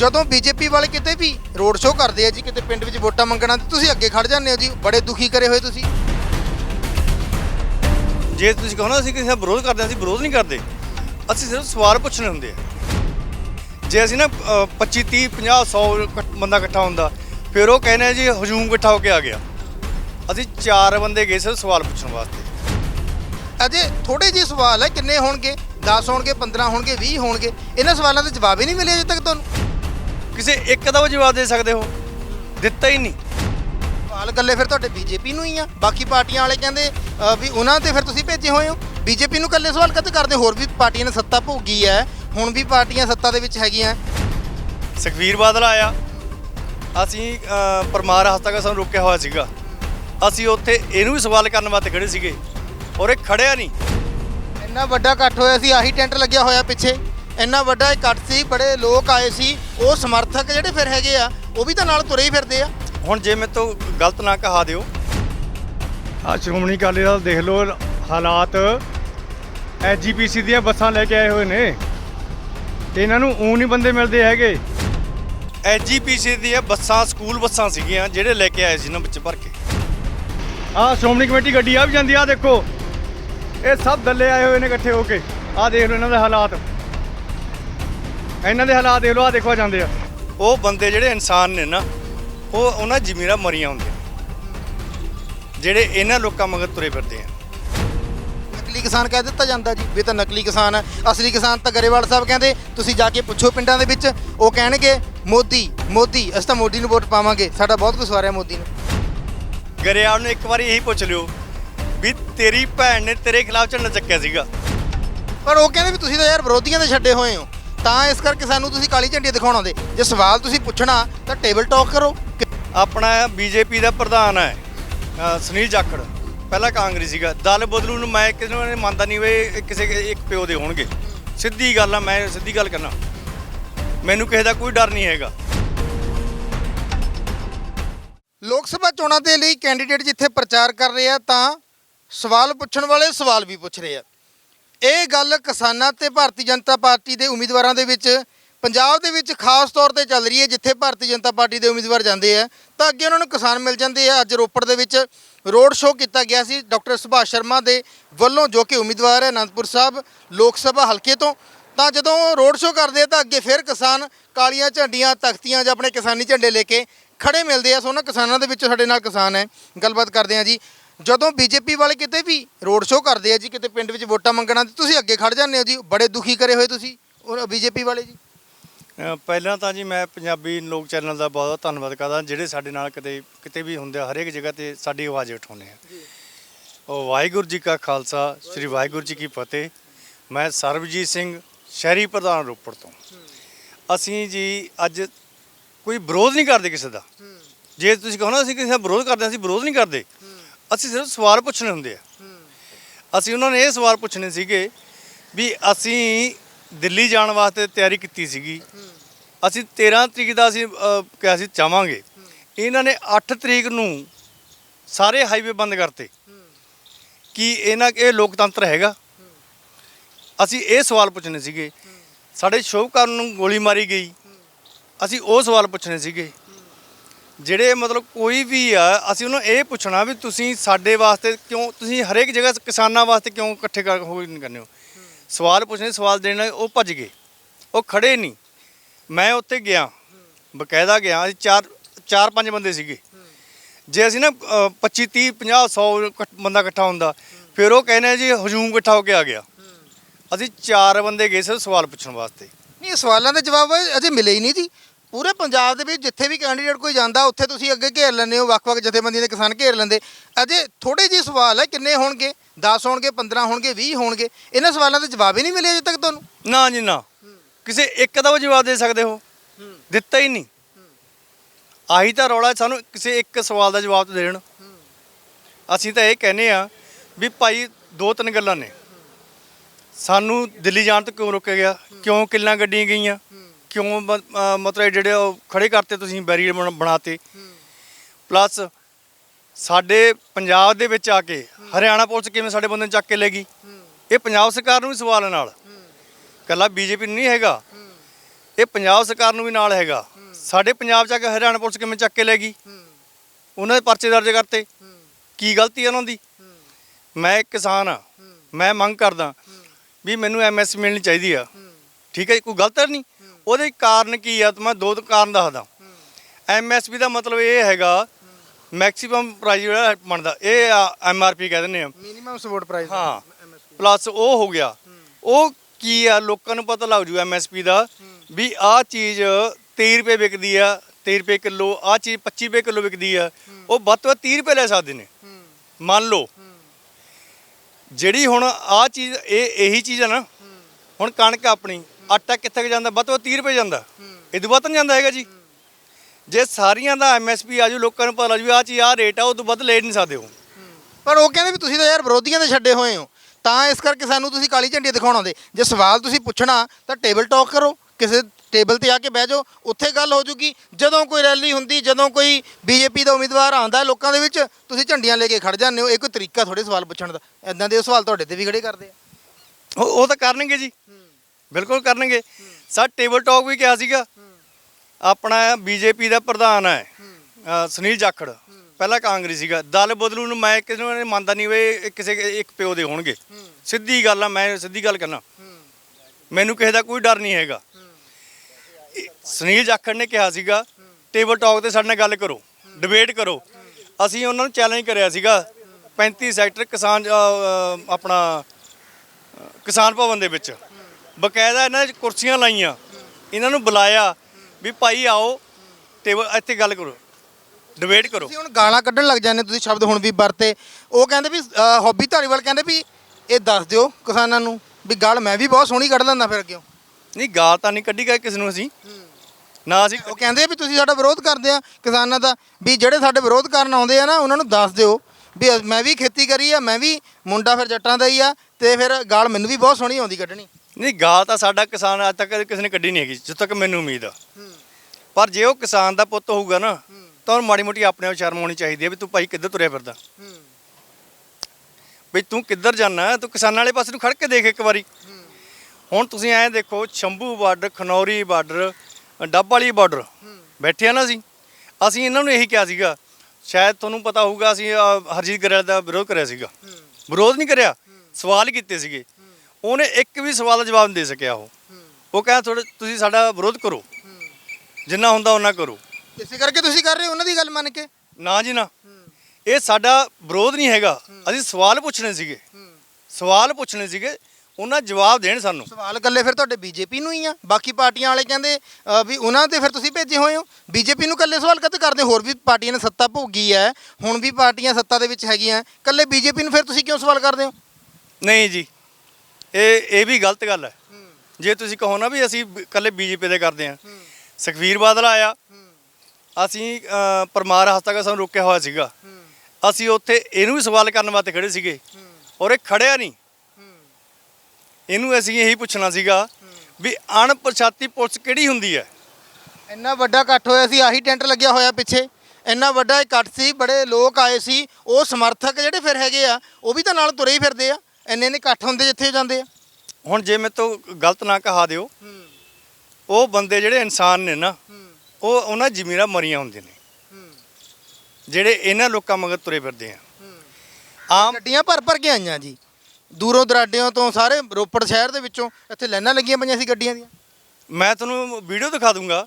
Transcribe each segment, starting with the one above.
ਜਦੋਂ ਬੀਜੇਪੀ ਵਾਲੇ ਕਿਤੇ ਵੀ ਰੋਡ ਸ਼ੋਅ ਕਰਦੇ ਆ ਜੀ ਕਿਤੇ ਪਿੰਡ ਵਿੱਚ ਵੋਟਾਂ ਮੰਗਣਾ ਤੇ ਤੁਸੀਂ ਅੱਗੇ ਖੜ ਜਾਂਦੇ ਹੋ ਜੀ ਬੜੇ ਦੁਖੀ ਕਰੇ ਹੋਏ ਤੁਸੀਂ। ਜੇ ਤੁਸੀਂ ਕਹੋ ਨਾ ਅਸੀਂ ਕਿਸੇ ਦਾ ਵਿਰੋਧ ਕਰਦੇ ਹਾਂ, ਅਸੀਂ ਵਿਰੋਧ ਨਹੀਂ ਕਰਦੇ। ਅਸੀਂ ਸਿਰਫ ਸਵਾਲ ਪੁੱਛਣੇ ਹੁੰਦੇ ਆ। ਜੇ ਅਸੀਂ ਨਾ ਅ, 25 30 50 100 ਇਕੱਠ- ਬੰਦਾ ਇਕੱਠਾ ਹੁੰਦਾ ਫਿਰ ਉਹ ਕਹਿੰਦੇ ਜੀ ਹਜੂਮ ਇਕੱਠਾ ਹੋ ਕੇ ਆ ਗਿਆ। ਅਸੀਂ ਚਾਰ ਬੰਦੇ ਗਏ ਸਿਰਫ ਸਵਾਲ ਪੁੱਛਣ ਵਾਸਤੇ। ਅਜੇ ਥੋੜੇ ਜਿਹੇ ਸਵਾਲ ਹੈ ਕਿੰਨੇ ਹੋਣਗੇ? 10 ਹੋਣਗੇ 15 ਹੋਣਗੇ 20 ਹੋਣਗੇ ਇਹਨਾਂ ਸਵਾਲਾਂ ਦੇ ਜਵਾਬ ਹੀ ਨਹੀਂ ਮਿਲੇ ਅਜੇ ਤੱਕ ਤੁਹਾਨੂੰ। ਕਿਸੇ ਇੱਕ ਦਾ ਵੀ ਜਵਾਬ ਦੇ ਸਕਦੇ ਹੋ। ਦਿੱਤਾ ਹੀ ਨਹੀਂ। ਸਵਾਲ ਇਕੱਲੇ ਫਿਰ ਤੁਹਾਡੇ ਬੀਜੇਪੀ ਨੂੰ ਹੀ ਆ। ਬਾਕੀ ਪਾਰਟੀਆਂ ਵਾਲੇ ਕਹਿੰਦੇ ਅ, ਵੀ ਉਹਨਾਂ ਤੇ ਫਿਰ ਤੁਸੀਂ ਭੇਜੇ ਹੋਏ ਹੋ। ਬੀਜੇਪੀ ਨੂੰ ਇਕੱਲੇ ਸਵਾਲ ਕਦ ਕਰਦੇ? ਹੋਰ ਵੀ ਪਾਰਟੀਆਂ ਨੇ ਸੱਤਾ ਭੋਗੀ ਹੈ। ਹੁਣ ਵੀ ਪਾਰਟੀਆਂ ਸੱਤਾ ਦੇ ਵਿੱਚ ਹੈਗੀਆਂ। ਸੁਖਵੀਰ ਬਾਦਲ ਆਇਆ। ਅਸੀਂ ਅ, ਪਰਮਾਰ ਹਸਤਕ ਸਾਨੂੰ ਰੋਕਿਆ ਹੋਇਆ ਸੀਗਾ। ਅਸੀਂ ਉੱਥੇ ਇਹਨੂੰ ਵੀ ਸਵਾਲ ਕਰਨ ਵਾਸਤੇ ਖੜੇ ਸੀਗੇ। ਔਰ ਇਹ ਖੜਿਆ ਨਹੀਂ। ਇੰਨਾ ਵੱਡਾ ਇਕੱਠ ਹੋਇਆ ਸੀ ਆਹੀ ਟੈਂਟ ਲੱਗਿਆ ਹੋਇਆ ਪਿੱਛੇ। ਇੰਨਾ ਵੱਡਾ ਇਕੱਠ ਸੀ ਬੜੇ ਲੋਕ ਆਏ ਸੀ ਉਹ ਸਮਰਥਕ ਜਿਹੜੇ ਫਿਰ ਹੈਗੇ ਆ ਉਹ ਵੀ ਤਾਂ ਨਾਲ ਤੁਰੇ ਹੀ ਫਿਰਦੇ ਆ। ਹੁਣ ਜੇ ਮੇਰੇ ਤੋਂ ਗਲਤ ਨਾ ਕਹਾ ਦਿਓ। ਆ ਸ਼੍ਰੋਮਣੀ ਅਕਾਲੀ ਦਲ ਦੇਖ ਲਓ ਹਾਲਾਤ ਐਜੀਪੀਸੀ ਦੀਆਂ ਬੱਸਾਂ ਲੈ ਕੇ ਆਏ ਹੋਏ ਨੇ। ਤੇ ਇਹਨਾਂ ਨੂੰ ਊਂ ਨਹੀਂ ਬੰਦੇ ਮਿਲਦੇ ਹੈਗੇ। ਐਜੀਪੀਸੀ ਦੀਆਂ ਬੱਸਾਂ ਸਕੂਲ ਬੱਸਾਂ ਸੀਗੀਆਂ ਜਿਹੜੇ ਲੈ ਕੇ ਆਏ ਸੀ ਨਾ ਬੱਚੇ ਭਰ ਕੇ। ਆ ਸ਼੍ਰੋਮਣੀ ਕਮੇਟੀ ਗੱਡੀ ਆ ਵੀ ਜਾਂਦੀ ਆ ਦੇਖੋ। ਇਹ ਸਭ ਦੱਲੇ ਆਏ ਹੋਏ ਨੇ ਇਕੱਠੇ ਹੋ ਕੇ। ਆ ਦੇਖ ਲਓ ਇਹਨਾਂ ਦੇ ਹਾਲਾਤ। ਇਹਨਾਂ ਦੇ ਹਾਲਾਤ ਦੇਖ ਲਓ ਆ ਦੇਖੋ ਜਾਂਦੇ ਆ। ਉਹ ਬੰਦੇ ਜਿਹੜੇ ਇਨਸਾਨ ਨੇ ਨਾ ਉਹ ਉਹਨਾਂ ਜ਼ਮੀਰਾਂ ਮਰੀਆਂ ਹੁੰਦੀਆਂ। ਜਿਹੜੇ ਇਹਨਾਂ ਲੋਕਾਂ ਮਗਰ ਤੁਰੇ ਫਿਰਦੇ ਆ। ਨਕਲੀ ਕਿਸਾਨ ਕਹਿ ਦਿੱਤਾ ਜਾਂਦਾ ਜੀ ਵੀ ਇਹ ਤਾਂ ਨਕਲੀ ਕਿਸਾਨ ਹੈ। ਅਸਲੀ ਕਿਸਾਨ ਤਾਂ ਗਰੇਵਾਲ ਸਾਹਿਬ ਕਹਿੰਦੇ ਤੁਸੀਂ ਜਾ ਕੇ ਪੁੱਛੋ ਪਿੰਡਾਂ ਦੇ ਵਿੱਚ ਉਹ ਕਹਿਣਗੇ ਮੋਦੀ ਮੋਦੀ ਅਸੀਂ ਤਾਂ ਮੋਦੀ ਨੂੰ ਵੋਟ ਪਾਵਾਂਗੇ। ਸਾਡਾ ਬਹੁਤ ਕੁਝ ਸਵਾਰਿਆ ਮੋਦੀ ਨੇ। ਗਰੇਵਾਲ ਨੂੰ ਇੱਕ ਵਾਰੀ ਇਹੀ ਪੁੱਛ ਲਿਓ ਵੀ ਤੇਰੀ ਭੈਣ ਨੇ ਤੇਰੇ ਖਿਲਾਫ ਝੰਡਾ ਚੱਕਿਆ ਸੀਗਾ। ਪਰ ਉਹ ਕਹਿੰਦੇ ਵੀ ਤੁਸੀਂ ਤਾਂ ਯਾਰ ਵਿਰੋਧੀਆਂ ਦੇ ਛੱਡੇ ਹੋਏ ਹੋ। ਤਾਂ ਇਸ ਕਰਕੇ ਸਾਨੂੰ ਤੁਸੀਂ ਕਾਲੀ ਝੰਡੀ ਦਿਖਾਉਣ ਆਉਂਦੇ। ਜੇ ਸਵਾਲ ਤੁਸੀਂ ਪੁੱਛਣਾ ਤਾਂ ਟੇਬਲ ਟਾਕ ਕਰੋ। ਆਪਣਾ ਬੀਜੇਪੀ ਦਾ ਪ੍ਰਧਾਨ ਹੈ ਅ, ਸੁਨੀਲ ਜਾਖੜ। ਪਹਿਲਾਂ ਕਾਂਗਰਸ ਸੀਗਾ। ਦਲ ਬਦਲੂ ਨੂੰ ਮੈਂ ਕਿਸੇ ਨੂੰ ਮੰਨਦਾ ਨਹੀਂ ਵੇ ਇਹ ਕਿਸੇ ਇੱਕ ਪਿਓ ਦੇ ਹੋਣਗੇ। ਸਿੱਧੀ ਗੱਲ ਆ ਮੈਂ ਸਿੱਧੀ ਗੱਲ ਕਰਨਾ। ਮੈਨੂੰ ਕਿਸੇ ਦਾ ਕੋਈ ਡਰ ਨਹੀਂ ਹੈਗਾ। ਲੋਕ ਸਭਾ ਚੋਣਾਂ ਦੇ ਲਈ ਕੈਂਡੀਡੇਟ ਜਿੱਥੇ ਪ੍ਰਚਾਰ ਕਰ ਰਹੇ ਆ ਤਾਂ ਸਵਾਲ ਪੁੱਛਣ ਵਾਲੇ ਸਵਾਲ ਵੀ ਪੁੱਛ ਰਹੇ ਆ। ਇਹ ਗੱਲ ਕਿਸਾਨਾਂ ਤੇ ਭਾਰਤੀ ਜਨਤਾ ਪਾਰਟੀ ਦੇ ਉਮੀਦਵਾਰਾਂ ਦੇ ਵਿੱਚ, ਪੰਜਾਬ ਦੇ ਵਿੱਚ ਖਾਸ ਤੌਰ ਤੇ ਚੱਲ ਰਹੀ ਹੈ, ਜਿੱਥੇ ਭਾਰਤੀ ਜਨਤਾ ਪਾਰਟੀ ਦੇ ਉਮੀਦਵਾਰ ਜਾਂਦੇ ਆ, ਤਾਂ ਅੱਗੇ ਉਹਨਾਂ ਨੂੰ ਕਿਸਾਨ ਮਿਲ ਜਾਂਦੇ ਆ। ਅੱਜ ਰੋਪੜ ਦੇ ਵਿੱਚ ਰੋਡ ਸ਼ੋਅ ਕੀਤਾ ਗਿਆ ਸੀ, ਡਾਕਟਰ ਸੁਭਾਸ਼ ਸ਼ਰਮਾ ਦੇ ਵੱਲੋਂ, ਜੋ ਕਿ ਉਮੀਦਵਾਰ ਹੈ ਅਨੰਦਪੁਰ ਸਾਹਿਬ ਲੋਕ ਸਭਾ ਹਲਕੇ ਤੋਂ। ਤਾਂ ਜਦੋਂ ਰੋਡ ਸ਼ੋਅ ਕਰਦੇ ਆ, ਤਾਂ ਅੱਗੇ ਫਿਰ ਕਿਸਾਨ ਕਾਲੀਆਂ ਝੰਡੀਆਂ, ਤਖਤੀਆਂ ਜਾਂ ਆਪਣੇ ਕਿਸਾਨੀ ਝੰਡੇ ਲੈ ਕੇ ਖੜੇ ਮਿਲਦੇ ਆ। ਸੋ ਉਹਨਾਂ ਕਿਸਾਨਾਂ ਦੇ ਵਿੱਚੋਂ ਸਾਡੇ ਨਾਲ ਕਿਸਾਨ ਹੈ। ਗੱਲਬਾਤ ਕਰਦੇ ਆ ਜੀ। ਜਦੋਂ ਬੀਜੇਪੀ ਵਾਲੇ ਕਿਤੇ ਵੀ ਰੋਡ ਸ਼ੋਅ ਕਰਦੇ ਆ ਜੀ ਕਿਤੇ ਪਿੰਡ ਵਿੱਚ ਵੋਟਾਂ ਮੰਗਣਾ ਤੇ ਤੁਸੀਂ ਅੱਗੇ ਖੜ ਜਾਂਦੇ ਹੋ ਜੀ ਬੜੇ ਦੁਖੀ ਕਰੇ ਹੋਏ ਤੁਸੀਂ ਉਹ ਬੀਜੇਪੀ ਵਾਲੇ ਜੀ। ਅ, ਪਹਿਲਾਂ ਤਾਂ ਜੀ ਮੈਂ ਪੰਜਾਬੀ ਲੋਕ ਚੈਨਲ ਦਾ ਬਹੁਤ ਬਹੁਤ ਧੰਨਵਾਦ ਕਰਦਾ ਜਿਹੜੇ ਸਾਡੇ ਨਾਲ ਕਿਤੇ ਕਿਤੇ ਵੀ ਹੁੰਦੇ ਆ ਹਰੇਕ ਜਗ੍ਹਾ ਤੇ ਸਾਡੀ ਆਵਾਜ਼ ਉਠਾਉਂਦੇ ਆ। ਉਹ ਵਾਹਿਗੁਰੂ ਜੀ ਕਾ ਖਾਲਸਾ ਸ੍ਰੀ ਵਾਹਿਗੁਰੂ ਜੀ ਕੀ ਫਤਿਹ। ਮੈਂ ਸਰਬਜੀਤ ਸਿੰਘ ਸ਼ਹਿਰੀ ਪ੍ਰਧਾਨ ਰੋਪੜ ਤੋਂ। ਅਸੀਂ ਜੀ ਅੱਜ ਕੋਈ ਵਿਰੋਧ ਨਹੀਂ ਕਰਦੇ ਕਿਸੇ ਦਾ। ਜੇ ਤੁਸੀਂ ਕਹੋ ਨਾ ਅਸੀਂ ਕਿਸੇ ਦਾ ਵਿਰੋਧ ਕਰਦੇ ਹਾਂ, ਅਸੀਂ ਵਿਰੋਧ ਨਹੀਂ ਕਰਦੇ। ਅਸੀਂ ਸਿਰਫ ਸਵਾਲ ਪੁੱਛਣੇ ਹੁੰਦੇ ਆ। ਅਸੀਂ ਉਹਨਾਂ ਨੇ ਇਹ ਸਵਾਲ ਪੁੱਛਣੇ ਸੀਗੇ ਵੀ ਅਸੀਂ ਦਿੱਲੀ ਜਾਣ ਵਾਸਤੇ ਤਿਆਰੀ ਕੀਤੀ ਸੀਗੀ। ਅਸੀਂ 13 ਤਰੀਕ ਦਾ ਅਸੀਂ ਕਿਹਾ ਸੀ ਚਾਹਾਂਗੇ ਇਹਨਾਂ ਨੇ 8 ਤਰੀਕ ਨੂੰ ਸਾਰੇ ਹਾਈਵੇ ਬੰਦ ਕਰਤੇ। ਕਿ ਇਹਨਾਂ, ਇਹ ਲੋਕਤੰਤਰ ਹੈਗਾ? ਅਸੀਂ ਇਹ ਸਵਾਲ ਪੁੱਛਣੇ ਸੀਗੇ। ਸਾਡੇ ਸ਼ੋਭਕਾਰ ਨੂੰ ਗੋਲੀ ਮਾਰੀ ਗਈ। ਅਸੀਂ ਉਹ ਸਵਾਲ ਪੁੱਛਣੇ ਸੀਗੇ। ਜਿਹੜੇ ਮਤਲਬ ਕੋਈ ਵੀ ਆ ਅਸੀਂ ਉਹਨੂੰ ਇਹ ਪੁੱਛਣਾ ਵੀ ਤੁਸੀਂ ਸਾਡੇ ਵਾਸਤੇ ਕਿਉਂ ਤੁਸੀਂ ਹਰੇਕ ਜਗ੍ਹਾ ਕਿਸਾਨਾਂ ਵਾਸਤੇ ਕਿਉਂ ਇਕੱਠੇ ਕਰ ਹੋ ਨਹੀਂ ਕਰਨੇ ਹੋ? ਸਵਾਲ ਪੁੱਛਣੇ ਸਵਾਲ ਦੇਣ ਉਹ ਭੱਜ ਗਏ। ਉਹ ਖੜੇ ਨਹੀਂ। ਮੈਂ ਉੱਥੇ ਗਿਆ ਬਕਾਇਦਾ ਗਿਆ ਅਸੀਂ ਚਾਰ ਚਾਰ ਪੰਜ ਬੰਦੇ ਸੀਗੇ। ਜੇ ਅਸੀਂ ਨਾ ਅ, 25 30 50 100 ਬੰਦਾ ਇਕੱਠਾ ਹੁੰਦਾ ਫਿਰ ਉਹ ਕਹਿੰਦੇ ਜੀ ਹਜੂਮ ਇਕੱਠਾ ਹੋ ਕੇ ਆ ਗਿਆ। ਅਸੀਂ ਚਾਰ ਬੰਦੇ ਗਏ ਸਿਰਫ ਸਵਾਲ ਪੁੱਛਣ ਵਾਸਤੇ। ਨਹੀਂ ਸਵਾਲਾਂ ਦੇ ਜਵਾਬ ਅਜੇ ਮਿਲੇ ਹੀ ਨਹੀਂ ਜੀ। ਪੂਰੇ ਪੰਜਾਬ ਦੇ ਵਿੱਚ ਜਿੱਥੇ ਵੀ ਕੈਂਡੀਡੇਟ ਕੋਈ ਜਾਂਦਾ, ਉੱਥੇ ਤੁਸੀਂ ਅੱਗੇ ਘੇਰ ਲੈਂਦੇ ਹੋ, ਵੱਖ-ਵੱਖ ਜਥੇਬੰਦੀਆਂ ਦੇ ਕਿਸਾਨ ਘੇਰ ਲੈਂਦੇ। ਅਜੇ ਥੋੜੇ ਜਿਹੇ ਸਵਾਲ ਹੈ, ਕਿੰਨੇ ਹੋਣਗੇ? 10 ਹੋਣਗੇ 15 ਹੋਣਗੇ 20 ਹੋਣਗੇ। ਇਹਨਾਂ ਸਵਾਲਾਂ ਦੇ ਜਵਾਬ ਹੀ ਨਹੀਂ ਮਿਲੇ ਅਜੇ ਤੱਕ ਤੁਹਾਨੂੰ? ਨਾ ਜੀ, ਨਾ। ਕਿਸੇ ਇੱਕ ਦਾ ਵੀ ਜਵਾਬ ਦੇ ਸਕਦੇ ਹੋ। ਦਿੱਤਾ ਹੀ ਨਹੀਂ। ਆਹੀ ਤਾਂ ਰੌਲਾ ਸਾਨੂੰ ਕਿਸੇ ਇੱਕ ਸਵਾਲ ਦਾ ਜਵਾਬ ਦੇਣ। ਅਸੀਂ ਤਾਂ ਇਹ ਕਹਿੰਦੇ ਆ ਵੀ ਭਾਈ ਦੋ ਤਿੰਨ ਗੱਲਾਂ ਨੇ। ਸਾਨੂੰ ਦਿੱਲੀ ਜਾਣ ਤੋਂ ਕਿਉਂ ਰੋਕਿਆ ਗਿਆ? ਕਿਉਂ ਕਿੱਲਾਂ ਗੱਡੀਆਂ ਗਈਆਂ? ਕਿਉਂ ਬ- ਅਹ ਮਤਲਬ ਜਿਹੜੇ ਉਹ ਖੜੇ ਕਰਤੇ ਤੁਸੀਂ ਬੈਰੀਅਰ ਬਣਾਤੇ? ਪਲੱਸ ਸਾਡੇ ਪੰਜਾਬ ਦੇ ਵਿੱਚ ਆ ਕੇ ਹਰਿਆਣਾ ਪੁਲਿਸ ਕਿਵੇਂ ਸਾਡੇ ਬੰਦੇ ਨੂੰ ਚੱਕ ਕੇ ਲੈ ਗਈ? ਇਹ ਪੰਜਾਬ ਸਰਕਾਰ ਨੂੰ ਵੀ ਸਵਾਲ ਹੈ ਨਾਲ। ਕੱਲਾ ਬੀਜੇਪੀ ਨੂੰ ਨਹੀਂ ਹੈਗਾ। ਇਹ ਪੰਜਾਬ ਸਰਕਾਰ ਨੂੰ ਵੀ ਨਾਲ ਹੈਗਾ। ਸਾਡੇ ਪੰਜਾਬ ਚ ਆ ਕੇ ਹਰਿਆਣਾ ਪੁਲਿਸ ਕਿਵੇਂ ਚੱਕ ਕੇ ਲੈ ਗਈ? ਉਹਨਾਂ ਦੇ ਪਰਚੇ ਦਰਜ ਕਰਤੇ। ਕੀ ਗਲਤੀ ਹੈ ਉਹਨਾਂ ਦੀ? ਮੈਂ ਇੱਕ ਕਿਸਾਨ ਆ। ਮੈਂ ਮੰਗ ਕਰਦਾ ਵੀ ਮੈਨੂੰ ਐਮਐਸ ਮਿਲਣੀ ਚਾਹੀਦੀ ਆ। ਠੀਕ ਹੈ ਜੀ, ਕੋਈ ਗਲਤ ਤਾਂ ਨਹੀਂ? ਉਹਦੇ ਕਾਰਨ ਕੀ ਆ ਤੇ ਮੈਂ ਦੋ ਕਾਰਨ ਦੱਸਦਾ। ਐਮਐਸਪੀ ਦਾ ਮਤਲਬ ਇਹ ਹੈਗਾ ਮੈਕਸਿਮਮ ਪ੍ਰਾਈਸ ਜਿਹੜਾ ਬਣਦਾ ਇਹ ਐਮਆਰਪੀ ਕਹਿ ਦਿੰਦੇ ਆ। ਮਿਨੀਮਮ ਸਪੋਰਟ ਪ੍ਰਾਈਸ ਹਾਂ ਪਲੱਸ ਉਹ ਹੋ ਗਿਆ। ਉਹ ਕੀ ਆ ਲੋਕਾਂ ਨੂੰ ਪਤਾ ਲੱਗ ਜੂ ਐਮਐਸਪੀ ਦਾ ਵੀ ਆਹ ਚੀਜ਼ 23 ਰੁਪਏ ਵਿਕਦੀ ਆ 23 ਰੁਪਏ ਕਿਲੋ ਆਹ ਚੀਜ਼ 25 ਰੁਪਏ ਕਿਲੋ ਵਿਕਦੀ ਆ ਉਹ ਵੱਧ ਤੋਂ ਵੱਧ 30 ਰੁਪਏ ਲੈ ਸਕਦੇ ਨੇ। ਮੰਨ ਲਓ। ਜਿਹੜੀ ਹੁਣ ਆਹ ਚੀਜ਼ ਇਹ ਇਹੀ ਚੀਜ਼ ਆ ਨਾ। ਹੁਣ ਕਣਕ ਆਪਣੀ ਆਟਾ ਕਿੱਥੇ ਕੁ ਜਾਂਦਾ? ਵੱਧ ਤੋਂ ਵੱਧ 30 ਰੁਪਏ ਜਾਂਦਾ। ਇਹ ਤੋਂ ਵੱਧ ਨਹੀਂ ਜਾਂਦਾ ਹੈਗਾ ਜੀ। ਜੇ ਸਾਰੀਆਂ ਦਾ ਐਮਐਸਪੀ ਆਜੂ ਲੋਕਾਂ ਨੂੰ ਪਤਾ ਲੱਗ ਜੂ ਆਹ ਚੀਜ਼ ਆਹ ਰੇਟ ਆ ਉਹ ਤੋਂ ਵੱਧ ਲੈ ਨਹੀਂ ਸਕਦੇ ਉਹ। ਪਰ ਉਹ ਕਹਿੰਦੇ ਵੀ ਤੁਸੀਂ ਤਾਂ ਯਾਰ ਵਿਰੋਧੀਆਂ ਦੇ ਛੱਡੇ ਹੋਏ ਹੋ। ਤਾਂ ਇਸ ਕਰਕੇ ਸਾਨੂੰ ਤੁਸੀਂ ਕਾਲੀ ਝੰਡੀ ਦਿਖਾਉਣ ਆਉਂਦੇ। ਜੇ ਸਵਾਲ ਤੁਸੀਂ ਪੁੱਛਣਾ ਤਾਂ ਟੇਬਲ ਟਾਕ ਕਰੋ। ਕਿਸੇ ਟੇਬਲ ਤੇ ਆ ਕੇ ਬਹਿ ਜਾਓ। ਉੱਥੇ ਗੱਲ ਹੋ ਜੂਗੀ। ਜਦੋਂ ਕੋਈ ਰੈਲੀ ਹੁੰਦੀ ਜਦੋਂ ਕੋਈ ਬੀਜੇਪੀ ਦਾ ਉਮੀਦਵਾਰ ਆਉਂਦਾ ਲੋਕਾਂ ਦੇ ਵਿੱਚ ਤੁਸੀਂ ਝੰਡੀਆਂ ਲੈ ਕੇ ਖੜ ਜਾਂਦੇ ਹੋ। ਇਹ ਕੋਈ ਤਰੀਕਾ ਥੋੜੇ ਸਵਾਲ ਪੁੱਛਣ ਦਾ। ਐਦਾਂ ਦੇ ਸਵਾਲ ਤੁਹਾਡੇ ਤੇ ਵੀ ਖੜੇ ਕਰਦੇ ਆ। ਉਹ ਉਹ ਤਾਂ ਕਰਨਗੇ ਜੀ। ਬਿਲਕੁਲ ਕਰਨਗੇ। ਸਰ ਟੇਬਲ ਟਾਕ ਵੀ ਕਿਹਾ ਸੀਗਾ। ਆਪਣਾ ਬੀਜੇਪੀ ਦਾ ਪ੍ਰਧਾਨ ਹੈ ਸੁਨੀਲ ਜਾਖੜ। ਪਹਿਲਾਂ ਕਾਂਗਰਸ ਸੀਗਾ। ਦਲ ਬਦਲੂ ਨੂੰ ਮੈਂ ਕਿਸੇ ਨੂੰ ਮੰਨਦਾ ਨਹੀਂ ਵੇ ਕਿਸੇ ਇੱਕ ਪਿਓ ਦੇ ਹੋਣਗੇ। ਸਿੱਧੀ ਗੱਲ ਆ, ਮੈਂ ਸਿੱਧੀ ਗੱਲ ਕਰਨਾ ਮੈਨੂੰ ਕਿਸੇ ਦਾ ਕੋਈ ਡਰ ਨਹੀਂ ਹੈਗਾ। ਸੁਨੀਲ ਜਾਖੜ ਨੇ ਕਿਹਾ ਸੀਗਾ ਟੇਬਲ ਟਾਕ ਤੇ ਸਾਡੇ ਨਾਲ ਗੱਲ ਕਰੋ ਡਿਬੇਟ ਕਰੋ। ਅਸੀਂ ਉਹਨਾਂ ਨੂੰ ਚੈਲੰਜ ਕਰਿਆ ਸੀਗਾ। 35 ਸੈਕਟਰ ਕਿਸਾਨ ਆਪਣਾ ਕਿਸਾਨ ਭਵਨ ਦੇ ਵਿੱਚ। ਬਕਾਇਦਾ ਇਹਨਾਂ 'ਚ ਕੁਰਸੀਆਂ ਲਾਈਆਂ। ਇਹਨਾਂ ਨੂੰ ਬੁਲਾਇਆ ਵੀ ਭਾਈ ਆਓ ਟੇਬਲ ਇੱਥੇ ਗੱਲ ਕਰੋ। ਡਿਬੇਟ ਕਰੋ। ਤੁਸੀਂ ਹੁਣ ਗਾਲਾਂ ਕੱਢਣ ਲੱਗ ਜਾਂਦੇ ਤੁਸੀਂ ਸ਼ਬਦ ਹੁਣ ਵੀ ਵਰਤੇ। ਉਹ ਕਹਿੰਦੇ ਵੀ ਹੌਬੀ ਧਾਰੀਵਾਲ ਕਹਿੰਦੇ ਵੀ ਇਹ ਦੱਸ ਦਿਓ ਕਿਸਾਨਾਂ ਨੂੰ ਵੀ ਗਾਲ ਮੈਂ ਵੀ ਬਹੁਤ ਸੋਹਣੀ ਕੱਢ ਲੈਂਦਾ ਫਿਰ ਕਿਉਂ ਨਹੀਂ ਗਾਲ ਤਾਂ ਨਹੀਂ ਕੱਢੀ ਗਏ ਕਿਸੇ ਨੂੰ ਅਸੀਂ। ਨਾ ਅਸੀਂ ਉਹ ਕਹਿੰਦੇ ਵੀ ਤੁਸੀਂ ਸਾਡਾ ਵਿਰੋਧ ਕਰਦੇ ਆ ਕਿਸਾਨਾਂ ਦਾ ਵੀ ਜਿਹੜੇ ਸਾਡੇ ਵਿਰੋਧ ਕਰਨ ਆਉਂਦੇ ਆ ਨਾ ਉਹਨਾਂ ਨੂੰ ਦੱਸ ਦਿਓ ਵੀ ਮੈਂ ਵੀ ਖੇਤੀ ਕਰੀ ਆ ਮੈਂ ਵੀ ਮੁੰਡਾ ਫਿਰ ਜੱਟਾਂ ਦਾ ਹੀ ਆ ਤੇ ਫਿਰ ਗਾਲ ਮੈਨੂੰ ਵੀ ਬਹੁਤ ਸੋਹਣੀ ਆਉਂਦੀ ਕੱਢਣੀ। ਨਹੀਂ ਗਾਲ ਤਾਂ ਸਾਡਾ ਕਿਸਾਨ ਅੱਜ ਤੱਕ ਕਿਸੇ ਨੇ ਕੱਢੀ ਨਹੀਂ ਹੈਗੀ ਜਿੱਥੇ ਤੱਕ ਮੈਨੂੰ ਉਮੀਦ ਆ। ਪਰ ਜੇ ਉਹ ਕਿਸਾਨ ਦਾ ਪੁੱਤ ਹੋਊਗਾ ਨਾ ਤਾਂ ਉਹਨੂੰ ਮਾੜੀ ਮੋਟੀ ਆਪਣੇ ਆਪ ਸ਼ਰਮ ਹੋਣੀ ਚਾਹੀਦੀ ਹੈ ਵੀ ਤੂੰ ਭਾਈ ਕਿੱਧਰ ਤੁਰਿਆ ਫਿਰਦਾ? ਵੀ ਤੂੰ ਕਿੱਧਰ ਜਾਣਾ ਤੂੰ ਕਿਸਾਨਾਂ ਵਾਲੇ ਪਾਸੇ ਨੂੰ ਖੜ ਕੇ ਦੇਖ ਇੱਕ ਵਾਰੀ। ਹੁਣ ਤੁਸੀਂ ਐਂ ਦੇਖੋ ਸ਼ੰਭੂ ਬਾਰਡਰ ਖਨੌਰੀ ਬਾਰਡਰ ਡੱਬ ਵਾਲੀ ਬਾਰਡਰ ਬੈਠੇ ਆ ਨਾ ਅਸੀਂ। ਅਸੀਂ ਇਹਨਾਂ ਨੂੰ ਇਹੀ ਕਿਹਾ ਸੀਗਾ ਸ਼ਾਇਦ ਤੁਹਾਨੂੰ ਪਤਾ ਹੋਊਗਾ ਅਸੀਂ ਅ, ਹਰਜੀਤ ਗਰੇਵਾਲ ਦਾ ਵਿਰੋਧ ਕਰਿਆ ਸੀਗਾ। ਵਿਰੋਧ ਨਹੀਂ ਕਰਿਆ ਸਵਾਲ ਕੀਤੇ ਸੀਗੇ। ਉਹਨੇ ਇੱਕ ਵੀ ਸਵਾਲ ਦਾ ਜਵਾਬ ਨਹੀਂ ਦੇ ਸਕਿਆ ਉਹ। ਉਹ ਕਹਿੰਦਾ ਥੋੜਾ ਤੁਸੀਂ ਸਾਡਾ ਵਿਰੋਧ ਕਰੋ। ਜਿੰਨਾ ਹੁੰਦਾ ਉਹਨਾਂ ਕਰੋ। ਇਸੇ ਕਰਕੇ ਤੁਸੀਂ ਕਰ ਰਹੇ ਹੋ ਉਹਨਾਂ ਦੀ ਗੱਲ ਮੰਨ ਕੇ? ਨਾ ਜੀ ਨਾ। ਇਹ ਸਾਡਾ ਵਿਰੋਧ ਨਹੀਂ ਹੈਗਾ। ਅਸੀਂ ਸਵਾਲ ਪੁੱਛਣੇ ਸੀਗੇ। ਸਵਾਲ ਪੁੱਛਣੇ ਸੀਗੇ। ਉਹਨਾਂ ਜਵਾਬ ਦੇਣ ਸਾਨੂੰ। ਸਵਾਲ ਇਕੱਲੇ ਫਿਰ ਤੁਹਾਡੇ ਬੀਜੇਪੀ ਨੂੰ ਹੀ ਆ। ਬਾਕੀ ਪਾਰਟੀਆਂ ਵਾਲੇ ਕਹਿੰਦੇ ਵੀ ਉਹਨਾਂ ਤੇ ਫਿਰ ਤੁਸੀਂ ਭੇਜੇ ਹੋਏ ਹੋ। ਬੀਜੇਪੀ ਨੂੰ ਇਕੱਲੇ ਸਵਾਲ ਕਦ ਕਰਦੇ? ਹੋਰ ਵੀ ਪਾਰਟੀਆਂ ਨੇ ਸੱਤਾ ਭੋਗੀ ਹੈ। ਹੁਣ ਵੀ ਪਾਰਟੀਆਂ ਸੱਤਾ ਦੇ ਵਿੱਚ ਹੈਗੀਆਂ। ਇਕੱਲੇ ਬੀਜੇਪੀ ਨੂੰ ਫਿਰ ਤੁਸੀਂ ਕਿਉਂ ਸਵਾਲ ਕਰਦੇ ਹੋ? ਨਹੀਂ ਜੀ। ਇਹ ਇਹ ਵੀ ਗਲਤ ਗੱਲ ਹੈ। ਜੇ ਤੁਸੀਂ ਕਹੋ ਨਾ ਵੀ ਅਸੀਂ ਇਕੱਲੇ ਬੀਜੇਪੀ ਦੇ ਕਰਦੇ ਹਾਂ। ਸੁਖਵੀਰ ਬਾਦਲ ਆਇਆ। ਅਸੀਂ ਪਰਮਾਰ ਹਸਤਕ ਸਾਨੂੰ ਰੋਕਿਆ ਹੋਇਆ ਸੀਗਾ। ਅਸੀਂ ਉੱਥੇ ਇਹਨੂੰ ਵੀ ਸਵਾਲ ਕਰਨ ਵਾਸਤੇ ਖੜੇ ਸੀਗੇ। ਔਰ ਇਹ ਖੜਿਆ ਨਹੀਂ। ਇਹਨੂੰ ਅਸੀਂ ਇਹੀ ਪੁੱਛਣਾ ਸੀਗਾ ਵੀ ਅਣਪਛਾਤੀ ਪੁਲਿਸ ਕਿਹੜੀ ਹੁੰਦੀ ਹੈ? ਇੰਨਾ ਵੱਡਾ ਇਕੱਠ ਹੋਇਆ ਸੀ ਆਹੀ ਟੈਂਟ ਲੱਗਿਆ ਹੋਇਆ ਪਿੱਛੇ। ਇੰਨਾ ਵੱਡਾ ਇਕੱਠ ਸੀ ਬੜੇ ਲੋਕ ਆਏ ਸੀ। ਉਹ ਸਮਰਥਕ ਜਿਹੜੇ ਫਿਰ ਹੈਗੇ ਆ ਉਹ ਵੀ ਤਾਂ ਨਾਲ ਤੁਰੇ ਹੀ ਫਿਰਦੇ ਆ। ਇੰਨੇ ਨੇ ਇਕੱਠ ਹੁੰਦੇ ਜਿੱਥੇ ਜਾਂਦੇ ਆ। ਹੁਣ ਜੇ ਮੇਰੇ ਤੋਂ ਗਲਤ ਨਾ ਕਹਾ ਦਿਓ ਉਹ ਬੰਦੇ ਜਿਹੜੇ ਇਨਸਾਨ ਨੇ ਨਾ ਉਹ ਉਹਨਾਂ ਜ਼ਮੀਰਾਂ ਮਰੀਆਂ ਹੁੰਦੀਆਂ ਨੇ। ਜਿਹੜੇ ਇਹਨਾਂ ਲੋਕਾਂ ਮਗਰ ਤੁਰੇ ਫਿਰਦੇ ਆ। ਆਮ ਗੱਡੀਆਂ ਭਰ ਭਰ ਕੇ ਆਈਆਂ ਜੀ। ਦੂਰੋਂ ਦਰਾਡਿਆਂ ਤੋਂ ਸਾਰੇ ਰੋਪੜ ਸ਼ਹਿਰ ਦੇ ਵਿੱਚੋਂ ਇੱਥੇ ਲਾਈਨਾਂ ਲੱਗੀਆਂ ਪਈਆਂ ਸੀ ਗੱਡੀਆਂ ਦੀਆਂ। ਮੈਂ ਤੁਹਾਨੂੰ ਵੀਡੀਓ ਦਿਖਾ ਦੂੰਗਾ।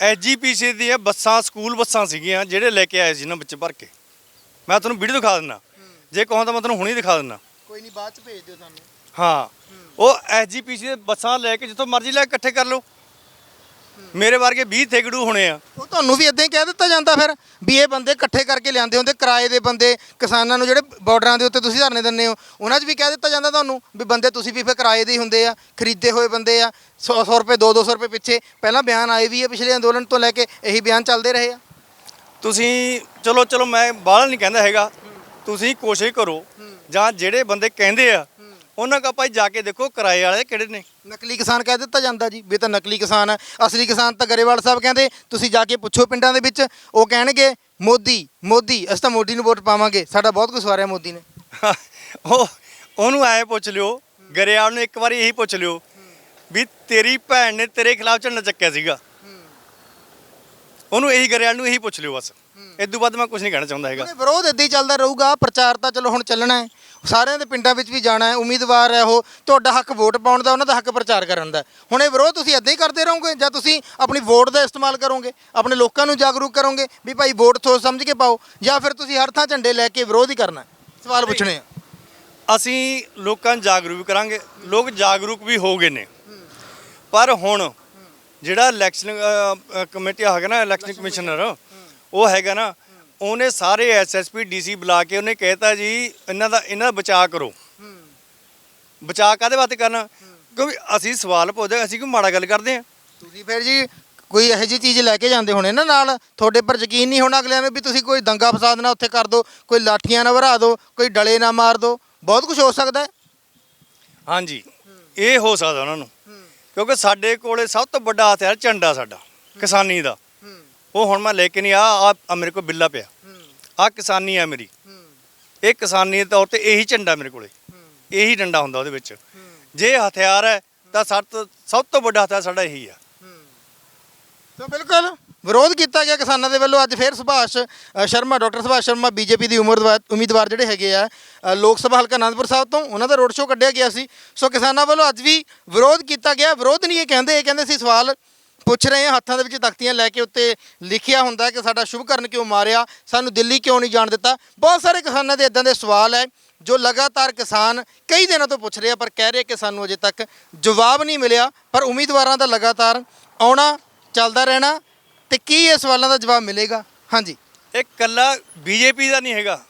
ਐਜੀਪੀਸੀ ਦੀਆਂ ਬੱਸਾਂ ਸਕੂਲ ਬੱਸਾਂ ਸੀਗੀਆਂ ਜਿਹੜੇ ਲੈ ਕੇ ਆਏ ਸੀ ਨਾ ਬੱਚੇ ਭਰ ਕੇ। ਮੈਂ ਤੁਹਾਨੂੰ ਵੀਡੀਓ ਦਿਖਾ ਦਿੰਦਾ। ਜੇ ਕਹੋ ਤਾਂ ਮੈਂ ਤੁਹਾਨੂੰ ਹੁਣੇ ਦਿਖਾ ਦਿੰਦਾ। ਕੋਈ ਨਹੀਂ ਬਾਅਦ ਚ ਭੇਜ ਦਿਓ ਸਾਨੂੰ ਹਾਂ ਉਹ ਐਜੀਪੀਸੀ ਦੇ ਬੱਸਾਂ ਲੈ ਕੇ ਜਿੱਥੋਂ ਮਰਜ਼ੀ ਲੈ ਕੇ ਇਕੱਠੇ ਕਰ ਲਓ। ਮੇਰੇ ਵਰਗੇ 20 ਥੇਗੜੂ ਹੋਣੇ ਆ। ਉਹ ਤੁਹਾਨੂੰ ਵੀ ਇਦਾਂ ਹੀ ਕਹਿ ਦਿੱਤਾ ਜਾਂਦਾ ਫਿਰ ਵੀ ਇਹ ਬੰਦੇ ਇਕੱਠੇ ਕਰਕੇ ਲਿਆਂਦੇ ਹੁੰਦੇ ਕਿਰਾਏ ਦੇ ਬੰਦੇ ਕਿਸਾਨਾਂ ਨੂੰ ਜਿਹੜੇ ਬਾਰਡਰਾਂ ਦੇ ਉੱਤੇ ਤੁਸੀਂ ਧਰਨੇ ਦਿੰਦੇ ਹੋ ਉਹਨਾਂ 'ਚ ਵੀ ਕਹਿ ਦਿੱਤਾ ਜਾਂਦਾ ਤੁਹਾਨੂੰ ਵੀ ਬੰਦੇ ਤੁਸੀਂ ਵੀ ਫਿਰ ਕਿਰਾਏ ਦੇ ਹੀ ਹੁੰਦੇ ਆ ਖਰੀਦੇ ਹੋਏ ਬੰਦੇ ਆ 100 100 ਰੁਪਏ 2 200 ਰੁਪਏ ਪਿੱਛੇ। ਪਹਿਲਾਂ ਬਿਆਨ ਆਏ ਵੀ ਆ ਪਿਛਲੇ ਅੰਦੋਲਨ ਤੋਂ ਲੈ ਕੇ ਇਹੀ ਬਿਆਨ ਚੱਲਦੇ ਰਹੇ ਆ। ਤੁਸੀਂ ਚਲੋ ਚਲੋ ਮੈਂ ਬਾਹਲਾ ਨਹੀਂ ਕਹਿੰਦਾ ਹੈਗਾ। ਤੁਸੀਂ ਕੋਸ਼ਿਸ਼ ਕਰੋ ਜਾਂ ਜਿਹੜੇ ਬੰਦੇ ਕਹਿੰਦੇ ਆ ਉਹਨਾਂ ਕਾ ਭਾਈ ਜਾ ਕੇ ਦੇਖੋ ਕਿਰਾਏ ਵਾਲੇ ਕਿਹੜੇ ਨੇ। ਨਕਲੀ ਕਿਸਾਨ ਕਹਿ ਦਿੱਤਾ ਜਾਂਦਾ ਜੀ ਵੀ ਇਹ ਤਾਂ ਨਕਲੀ ਕਿਸਾਨ ਹੈ ਅਸਲੀ ਕਿਸਾਨ ਤਾਂ ਗਰੇਵਾਲ ਸਾਹਿਬ ਕਹਿੰਦੇ ਤੁਸੀਂ ਜਾ ਕੇ ਪੁੱਛੋ ਪਿੰਡਾਂ ਦੇ ਵਿੱਚ ਉਹ ਕਹਿਣਗੇ ਮੋਦੀ ਮੋਦੀ ਅਸੀਂ ਤਾਂ ਮੋਦੀ ਨੂੰ ਵੋਟ ਪਾਵਾਂਗੇ ਸਾਡਾ ਬਹੁਤ ਕੁਝ ਸਵਾਰਿਆ ਮੋਦੀ ਨੇ। ਉਹ ਉਹਨੂੰ ਐ ਪੁੱਛ ਲਿਓ ਗਰੇਵਾਲ ਨੂੰ ਇੱਕ ਵਾਰੀ ਇਹੀ ਪੁੱਛ ਲਿਓ ਵੀ ਤੇਰੀ ਭੈਣ ਨੇ ਤੇਰੇ ਖਿਲਾਫ ਝੰਡਾ ਚੱਕਿਆ ਸੀਗਾ। ਉਹਨੂੰ ਇਹੀ ਗਰੇਵਾਲ ਨੂੰ ਇਹੀ ਪੁੱਛ ਲਿਓ ਬਸ। ਇਸ ਤੋਂ ਬਾਅਦ ਮੈਂ ਕੁਝ ਨਹੀਂ ਕਹਿਣਾ ਚਾਹੁੰਦਾ ਹੈਗਾ। ਇਹ ਵਿਰੋਧ ਇਦਾਂ ਹੀ ਚੱਲਦਾ ਰਹੂਗਾ ਪ੍ਰਚਾਰ ਤਾਂ ਚਲੋ ਹੁਣ ਚੱਲਣਾ ਹੈ। ਸਾਰਿਆਂ ਦੇ ਪਿੰਡਾਂ ਵਿੱਚ ਵੀ ਜਾਣਾ ਹੈ ਉਮੀਦਵਾਰ ਹੈ ਉਹ ਤੁਹਾਡਾ ਹੱਕ ਵੋਟ ਪਾਉਣ ਦਾ ਉਹਨਾਂ ਦਾ ਹੱਕ ਪ੍ਰਚਾਰ ਕਰਨ ਦਾ। ਹੁਣ ਇਹ ਵਿਰੋਧ ਤੁਸੀਂ ਇਦਾਂ ਹੀ ਕਰਦੇ ਰਹੋਗੇ ਜਾਂ ਤੁਸੀਂ ਆਪਣੀ ਵੋਟ ਦਾ ਇਸਤੇਮਾਲ ਕਰੋਗੇ ਆਪਣੇ ਲੋਕਾਂ ਨੂੰ ਜਾਗਰੂਕ ਕਰੋਗੇ ਵੀ ਭਾਈ ਵੋਟ ਸੋਚ ਸਮਝ ਕੇ ਪਾਓ ਜਾਂ ਫਿਰ ਤੁਸੀਂ ਹਰ ਥਾਂ ਝੰਡੇ ਲੈ ਕੇ ਵਿਰੋਧ ਹੀ ਕਰਨਾ? ਸਵਾਲ ਪੁੱਛਣੇ ਆ। ਅਸੀਂ ਲੋਕਾਂ ਨੂੰ ਜਾਗਰੂਕ ਕਰਾਂਗੇ। ਲੋਕ ਜਾਗਰੂਕ ਵੀ ਹੋ ਗਏ ਨੇ। ਪਰ ਹੁਣ ਜਿਹੜਾ ਇਲੈਕਸ਼ਨ ਕਮੇਟੀ ਹੈਗਾ ਨਾ ਇਲੈਕਸ਼ਨ ਕਮਿਸ਼ਨਰ ਉਹ ਹੈਗਾ ਨਾ ਉਹਨੇ ਸਾਰੇ ਐਸਐਸਪੀ ਡੀਸੀ ਬੁਲਾ ਕੇ ਉਹਨੇ ਕਹਿਤਾ ਜੀ ਇਹਨਾਂ ਦਾ ਇਹਨਾਂ ਦਾ ਬਚਾਅ ਕਰੋ। ਬਚਾਅ ਕਾਦੇ ਵਾਸਤੇ ਕਰਨਾ? ਕਿਉਂਕਿ ਅਸੀਂ ਸਵਾਲ ਪੁੱਛਦੇ ਅਸੀਂ ਕੋਈ ਮਾੜਾ ਗੱਲ ਕਰਦੇ ਆ ਤੁਸੀਂ ਫਿਰ ਜੀ ਕੋਈ ਇਹੋ ਜਿਹੀ ਚੀਜ਼ ਲੈ ਕੇ ਜਾਂਦੇ ਹੋਣੇ ਨਾ ਨਾਲ ਤੁਹਾਡੇ ਪਰ ਯਕੀਨ ਨਹੀਂ ਹੋਣਾ ਅਗਲਿਆਂ ਨੂੰ ਵੀ ਤੁਸੀਂ ਕੋਈ ਦੰਗਾ ਫਸਾਦ ਨਾ ਉੱਥੇ ਕਰ ਦਿਓ ਕੋਈ ਲਾਠੀਆਂ ਨਾ ਵਰਾ ਦਿਓ ਕੋਈ ਡਲੇ ਨਾ ਮਾਰ ਦਿਓ ਬਹੁਤ ਕੁਝ ਹੋ ਸਕਦਾ ਹੈ। ਹਾਂਜੀ ਇਹ ਹੋ ਸਕਦਾ ਉਹਨਾਂ ਨੂੰ। ਕਿਉਂਕਿ ਸਾਡੇ ਕੋਲੇ ਸਭ ਤੋਂ ਵੱਡਾ ਹਥਿਆਰ ਝੰਡਾ ਸਾਡਾ, ਕਿਸਾਨੀ ਦਾ। ਉਹ ਹੁਣ ਮੈਂ ਲੈ ਕੇ ਨਹੀਂ ਆ ਆ ਮੇਰੇ ਕੋਲ ਬਿੱਲਾ ਪਿਆ। ਆ ਕਿਸਾਨੀ ਆ ਮੇਰੀ। ਇਹ ਕਿਸਾਨੀ ਦੇ ਤੌਰ ਤੇ ਇਹੀ ਝੰਡਾ ਮੇਰੇ ਕੋਲੇ। ਇਹੀ ਡੰਡਾ ਹੁੰਦਾ ਉਹਦੇ ਵਿੱਚ। ਜੇ ਹਥਿਆਰ ਹੈ ਤਾਂ ਸਭ ਤੋਂ ਸਭ ਤੋਂ ਵੱਡਾ ਹਥਿਆਰ ਸਾਡਾ ਇਹੀ ਆ। ਤਾਂ ਬਿਲਕੁਲ। ਵਿਰੋਧ ਕੀਤਾ ਗਿਆ ਕਿਸਾਨਾਂ ਦੇ ਵੱਲੋਂ। ਅੱਜ ਫਿਰ ਸੁਭਾਸ਼ ਅ, ਸ਼ਰਮਾ ਡਾਕਟਰ ਸੁਭਾਸ਼ ਸ਼ਰਮਾ ਬੀਜੇਪੀ ਦੀ ਉਮੀਦਵਾਰ ਉਮੀਦਵਾਰ ਜਿਹੜੇ ਹੈਗੇ ਆ ਅ, ਲੋਕ ਸਭਾ ਹਲਕਾ ਅਨੰਦਪੁਰ ਸਾਹਿਬ ਤੋਂ ਉਹਨਾਂ ਦਾ ਰੋਡ ਸ਼ੋਅ ਕੱਢਿਆ ਗਿਆ ਸੀ। ਸੋ ਕਿਸਾਨਾਂ ਵੱਲੋਂ ਅੱਜ ਵੀ ਵਿਰੋਧ ਕੀਤਾ ਗਿਆ। ਵਿਰੋਧ ਨਹੀਂ ਇਹ ਕਹਿੰਦੇ ਇਹ ਕਹਿੰਦੇ ਸੀ ਸਵਾਲ ਪੁੱਛ ਰਹੇ ਆ ਹੱਥਾਂ ਦੇ ਵਿੱਚ ਤਖਤੀਆਂ ਲੈ ਕੇ ਉੱਤੇ ਲਿਖਿਆ ਹੁੰਦਾ ਹੈ ਕਿ ਸਾਡਾ ਸ਼ੁਭਕਰਨ ਕਿਉਂ ਮਾਰਿਆ ਸਾਨੂੰ ਦਿੱਲੀ ਕਿਉਂ ਨਹੀਂ ਜਾਣ ਦਿੱਤਾ। ਬਹੁਤ ਸਾਰੇ ਕਿਸਾਨਾਂ ਦੇ ਇਦਾਂ ਦੇ ਸਵਾਲ ਹੈ ਜੋ ਲਗਾਤਾਰ ਕਿਸਾਨ ਕਈ ਦਿਨਾਂ ਤੋਂ ਪੁੱਛ ਰਹੇ ਆ ਪਰ ਕਹਿ ਰਹੇ ਕਿ ਸਾਨੂੰ ਅਜੇ ਤੱਕ ਜਵਾਬ ਨਹੀਂ ਮਿਲਿਆ। ਪਰ ਉਮੀਦਵਾਰਾਂ ਦਾ ਲਗਾਤਾਰ ਆਉਣਾ ਚੱਲਦਾ ਰਹਿਣਾ ਤੇ ਕੀ ਇਹ ਸਵਾਲਾਂ ਦਾ ਜਵਾਬ ਮਿਲੇਗਾ? ਹਾਂਜੀ। ਇਹ ਕੱਲਾ ਬੀਜੇਪੀ ਦਾ ਨਹੀਂ ਹੈਗਾ।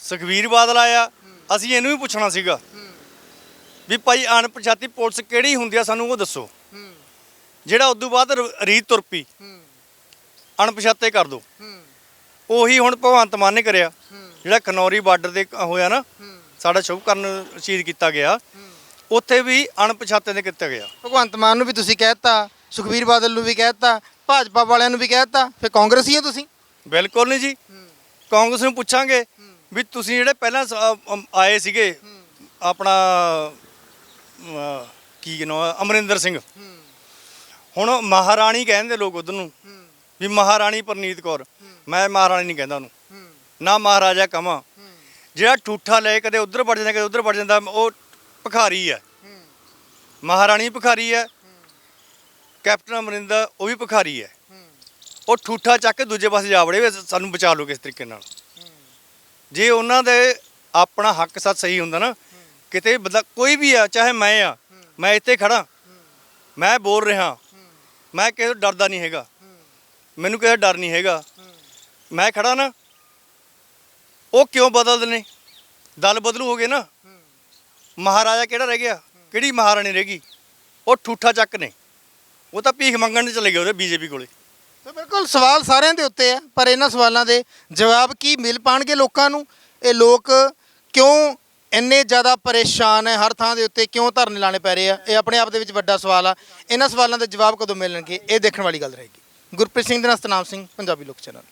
ਸੁਖਵੀਰ ਬਾਦਲ ਆਇਆ ਅਸੀਂ ਇਹਨੂੰ ਵੀ ਪੁੱਛਣਾ ਸੀਗਾ। ਵੀ ਭਾਈ ਅਣਪਛਾਤੀ ਪੁਲਿਸ ਕਿਹੜੀ ਹੁੰਦੀ ਆ ਸਾਨੂੰ ਉਹ ਦੱਸੋ। ਜਿਹੜਾ ਉਦੋਂ ਬਾਅਦ ਰੀਤ ਤੁਰ ਪਈ। ਅਣਪਛਾਤੇ ਕਰ ਦੋ। ਉਹੀ ਹੁਣ ਭਗਵੰਤ ਮਾਨ ਨੇ ਕਰਿਆ। ਜਿਹੜਾ ਖਨੌਰੀ ਬਾਰਡਰ ਦੇ ਹੋਇਆ ਨਾ ਸਾਡਾ ਸ਼ੁਭਕਰਨ ਸ਼ਹੀਦ ਕੀਤਾ ਗਿਆ। ਉੱਥੇ ਵੀ ਅਣਪਛਾਤੇ ਦੇ ਕੀਤਾ ਗਿਆ। ਭਗਵੰਤ ਮਾਨ ਨੂੰ ਵੀ ਤੁਸੀਂ ਕਹਿਤਾ ਸੁਖਬੀਰ ਬਾਦਲ ਨੂੰ ਵੀ ਕਹਿਤਾ ਭਾਜਪਾ ਵਾਲਿਆਂ ਨੂੰ ਵੀ ਕਹਿ ਦਿੱਤਾ ਫਿਰ ਕਾਂਗਰਸੀ ਹੋ ਤੁਸੀਂ? ਬਿਲਕੁਲ ਨਹੀਂ ਜੀ। ਕਾਂਗਰਸ ਨੂੰ ਪੁੱਛਾਂਗੇ ਵੀ ਤੁਸੀਂ ਜਿਹੜੇ ਪਹਿਲਾਂ ਸ- ਅਮ ਆਏ ਸੀਗੇ ਆਪਣਾ ਅ, ਕੀ ਨਾਮ ਅਮਰਿੰਦਰ ਸਿੰਘ। ਹੁਣ ਉਹ ਮਹਾਰਾਣੀ ਕਹਿੰਦੇ ਲੋਕ ਉਧਰ ਨੂੰ ਵੀ ਮਹਾਰਾਣੀ ਪਰਨੀਤ ਕੌਰ। ਮੈਂ ਮਹਾਰਾਣੀ ਨਹੀਂ ਕਹਿੰਦਾ ਉਹਨੂੰ। ਨਾ ਮਹਾਰਾਜਾ ਕਵਾਂ ਜਿਹੜਾ ਠੂਠਾ ਲੈ ਕਦੇ ਉਧਰ ਵੜ ਜਾਂਦਾ ਕਦੇ ਉਧਰ ਵੜ ਜਾਂਦਾ ਉਹ ਭਿਖਾਰੀ ਹੈ ਮਹਾਰਾਣੀ ਭਿਖਾਰੀ ਹੈ ਕੈਪਟਨ ਅਮਰਿੰਦਰ, ਉਹ ਵੀ ਭਿਖਾਰੀ ਹੈ। ਉਹ ਠੂਠਾ ਚੱਕ ਕੇ ਦੂਜੇ ਪਾਸੇ ਜਾ ਵੜੇ ਵੀ ਸਾਨੂੰ ਬਚਾ ਲਓ ਕਿਸ ਤਰੀਕੇ ਨਾਲ। ਜੇ ਉਹਨਾਂ ਦੇ ਆਪਣਾ ਹੱਕ ਸੱਚ ਸਹੀ ਹੁੰਦਾ ਨਾ, ਕਿਤੇ ਬੰਦਾ ਕੋਈ ਵੀ ਆ, ਚਾਹੇ ਮੈਂ ਆ, ਮੈਂ ਇੱਥੇ ਖੜਾ ਮੈਂ ਬੋਲ ਰਿਹਾ, ਮੈਂ ਕਿਸੇ ਤੋਂ ਡਰਦਾ ਨਹੀਂ ਹੈਗਾ, ਮੈਨੂੰ ਕਿਸੇ ਦਾ ਡਰ ਨਹੀਂ ਹੈਗਾ, ਮੈਂ ਖੜਾ ਨਾ, ਉਹ ਕਿਉਂ ਬਦਲਦੇ ਨੇ? ਦਲ ਬਦਲੂ ਹੋ ਗਏ ਨਾ। ਮਹਾਰਾਜਾ ਕਿਹੜਾ ਰਹਿ ਗਿਆ? ਕਿਹੜੀ ਮਹਾਰਾਣੀ ਰਹਿ ਗਈ? ਉਹ ਠੂਠਾ ਚੱਕ ਨੇ। ਉਹ ਤਾਂ ਭੀਖ ਮੰਗਣ ਚਲੇ ਗਏ ਉਹਦੇ ਬੀਜੇਪੀ ਕੋਲੇ। ਤਾਂ ਬਿਲਕੁਲ ਸਵਾਲ ਸਾਰਿਆਂ ਦੇ ਉੱਤੇ ਆ, ਪਰ ਇਹਨਾਂ ਸਵਾਲਾਂ ਦੇ ਜਵਾਬ ਕੀ ਮਿਲ ਪਾਣਗੇ ਲੋਕਾਂ ਨੂੰ? ਇਹ ਲੋਕ ਕਿਉਂ ਇੰਨੇ ਜ਼ਿਆਦਾ ਪਰੇਸ਼ਾਨ ਹੈ, ਹਰ ਥਾਂ ਦੇ ਉੱਤੇ ਕਿਉਂ ਧਰਨੇ ਲਾਣੇ ਪੈ ਰਹੇ ਆ? ਇਹ ਆਪਣੇ ਆਪ ਦੇ ਵਿੱਚ ਵੱਡਾ ਸਵਾਲ ਆ। ਇਹਨਾਂ ਸਵਾਲਾਂ ਦੇ ਜਵਾਬ ਕਦੋਂ ਮਿਲਣਗੇ? ਇਹ ਦੇਖਣ ਵਾਲੀ ਗੱਲ ਰਹੇਗੀ। ਗੁਰਪ੍ਰੀਤ ਸਿੰਘ ਦੇ ਨਾਲ ਸਤਨਾਮ ਸਿੰਘ, ਪੰਜਾਬੀ ਲੋਕ ਚੈਨਲ।